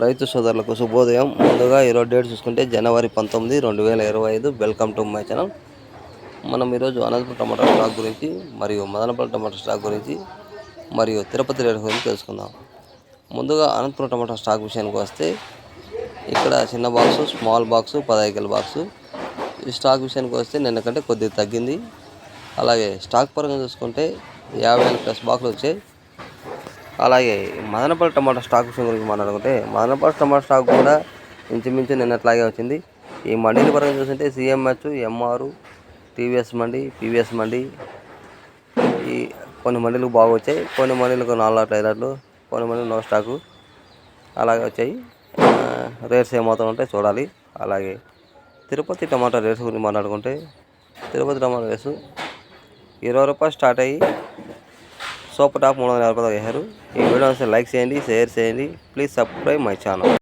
రైతు సోదరులకు శుభోదయం ముందుగా ఈరోజు డేట్ చూసుకుంటే జనవరి పంతొమ్మిది రెండు వేల ఇరవై ఐదు. Welcome to my channel. మనం ఈరోజు అనంతపురం టమాటా స్టాక్ గురించి మరియు మదనపల్లి టమాటా స్టాక్ గురించి మరియు తిరుపతి రేట్ గురించి తెలుసుకుందాం. ముందుగా అనంతపురం టమాటా స్టాక్ విషయానికి వస్తే ఇక్కడ చిన్న బాక్సు స్మాల్ బాక్సు పదహైదు బాక్సు. ఈ స్టాక్ విషయానికి వస్తే నిన్న కంటే కొద్దిగా తగ్గింది. అలాగే స్టాక్ పరంగా చూసుకుంటే యాభై వేల ప్లస్ బాక్సులు వచ్చాయి. అలాగే మదనపల్లి టమాటా స్టాక్ విషయం గురించి మాట్లాడుకుంటే మదనపల్లి టమాటా స్టాక్ కూడా ఇంచుమించు నిన్నట్లాగే వచ్చింది. ఈ మండీల పరంగా చూస్తుంటే CMH MR TVS mandi PVS mandi ఈ కొన్ని మండీలకు బాగా వచ్చాయి. కొన్ని మండీలకు నాలుగు లాట్లు ఐదు లాట్లు కొన్ని మండీలు నో స్టాకు అలాగే వచ్చాయి. రేట్స్ ఏమాత్రం ఉంటాయి చూడాలి. అలాగే తిరుపతి టమాటా రేట్స్ గురించి మాట్లాడుకుంటే తిరుపతి టమాటా రేసు ఇరవై రూపాయలు స్టార్ట్ అయ్యి సూపర్ టాప్ మూడు వందల యాభై రూపాయలు వేశారు ఈ వీడియో లైక్ చేయండి షేర్ చేయండి. Please subscribe my channel.